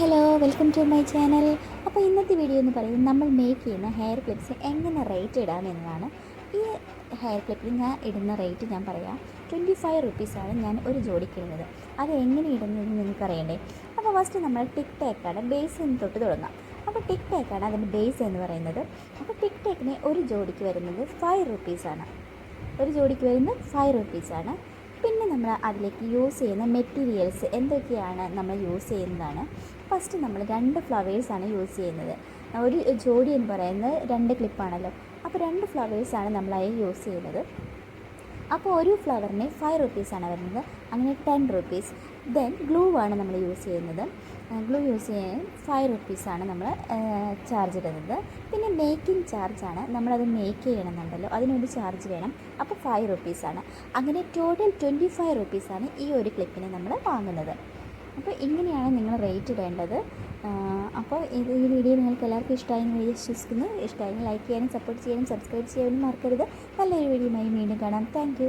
Hello welcome to my channel അപ്പോൾ ഇന്നത്തെ video എന്ന് പറയുന്നത് നമ്മൾ മേക്ക് ചെയ്യുന്ന ഹെയർ ക്ലിപ്സ് എങ്ങനെ റേറ്റ് ഇടാം എന്നതാണ്. ഈ ഹെയർ ക്ലിപ്പിൽ ഞാൻ ഇടുന്ന റേറ്റ് ഞാൻ പറയാം. ട്വന്റി ഫൈവ് റുപ്പീസാണ് ഞാൻ ഒരു ജോഡിക്ക് ഇടുന്നത്. അത് എങ്ങനെ ഇടുന്നതെന്ന് നിങ്ങൾക്ക് അറിയണ്ടേ? അപ്പോൾ ഫസ്റ്റ് നമ്മൾ ടിക് ടേക്കാണ് ബേസ് നിന്ന് തൊട്ട് തുടങ്ങാം. അപ്പോൾ ടിക് ടേക്കാണ് അതിന്റെ ബേസ് എന്ന് പറയുന്നത്. അപ്പോൾ ടിക് ടാക്കിന് ഒരു ജോഡിക്ക് വരുന്നത് ഫൈവ് റുപ്പീസാണ് ഒരു ജോഡിക്ക് വരുന്നത് ഫൈവ് റുപ്പീസാണ് പിന്നെ നമ്മൾ അതിലേക്ക് യൂസ് ചെയ്യുന്ന മെറ്റീരിയൽസ് എന്തൊക്കെയാണ് നമ്മൾ യൂസ് ചെയ്യുന്നതാണ്. ഫസ്റ്റ് നമ്മൾ രണ്ട് ഫ്ലവേഴ്സാണ് യൂസ് ചെയ്യുന്നത്. ഒരു ജോഡി എന്ന് പറയുന്നത് രണ്ട് ക്ലിപ്പാണല്ലോ അപ്പോൾ രണ്ട് ഫ്ലവേഴ്സാണ് നമ്മളായി യൂസ് ചെയ്യുന്നത്. അപ്പോൾ ഒരു ഫ്ലവറിന് ഫൈവ് റുപ്പീസാണ് വരുന്നത്. അങ്ങനെ ടെൻ റുപ്പീസ്. ദെൻ ഗ്ലൂ ആണ് നമ്മൾ യൂസ് ചെയ്യുന്നത്. ഗ്ലൂ യൂസ് ചെയ്യാൻ ഫൈവ് റുപ്പീസാണ് നമ്മൾ ചാർജ് ഇടുന്നത്. പിന്നെ മേക്കിംഗ് ചാർജാണ് നമ്മളത് മേക്ക് ചെയ്യണമെന്നുണ്ടല്ലോ. അതിനൊരു ചാർജ് വേണം. അപ്പോൾ ഫൈവ് റുപ്പീസാണ് അങ്ങനെ ടോട്ടൽ ട്വന്റി ഫൈവ് റുപ്പീസാണ് ഈ ഒരു ക്ലിപ്പിന് നമ്മൾ വാങ്ങുന്നത്. അപ്പോൾ ഇങ്ങനെയാണ് നിങ്ങൾ റേറ്റ് ഇടേണ്ടത്. അപ്പോൾ ഇത് ഈ വീഡിയോ നിങ്ങൾക്ക് എല്ലാവർക്കും ഇഷ്ടമായി എന്ന് വിശ്വസിക്കുന്നു. ഇഷ്ടമായി ലൈക്ക് ചെയ്യാനും സപ്പോർട്ട് ചെയ്യാനും സബ്സ്ക്രൈബ് ചെയ്യാനും മറക്കരുത്. നല്ലൊരു വീഡിയോയുമായി വീണ്ടും കാണാം. താങ്ക്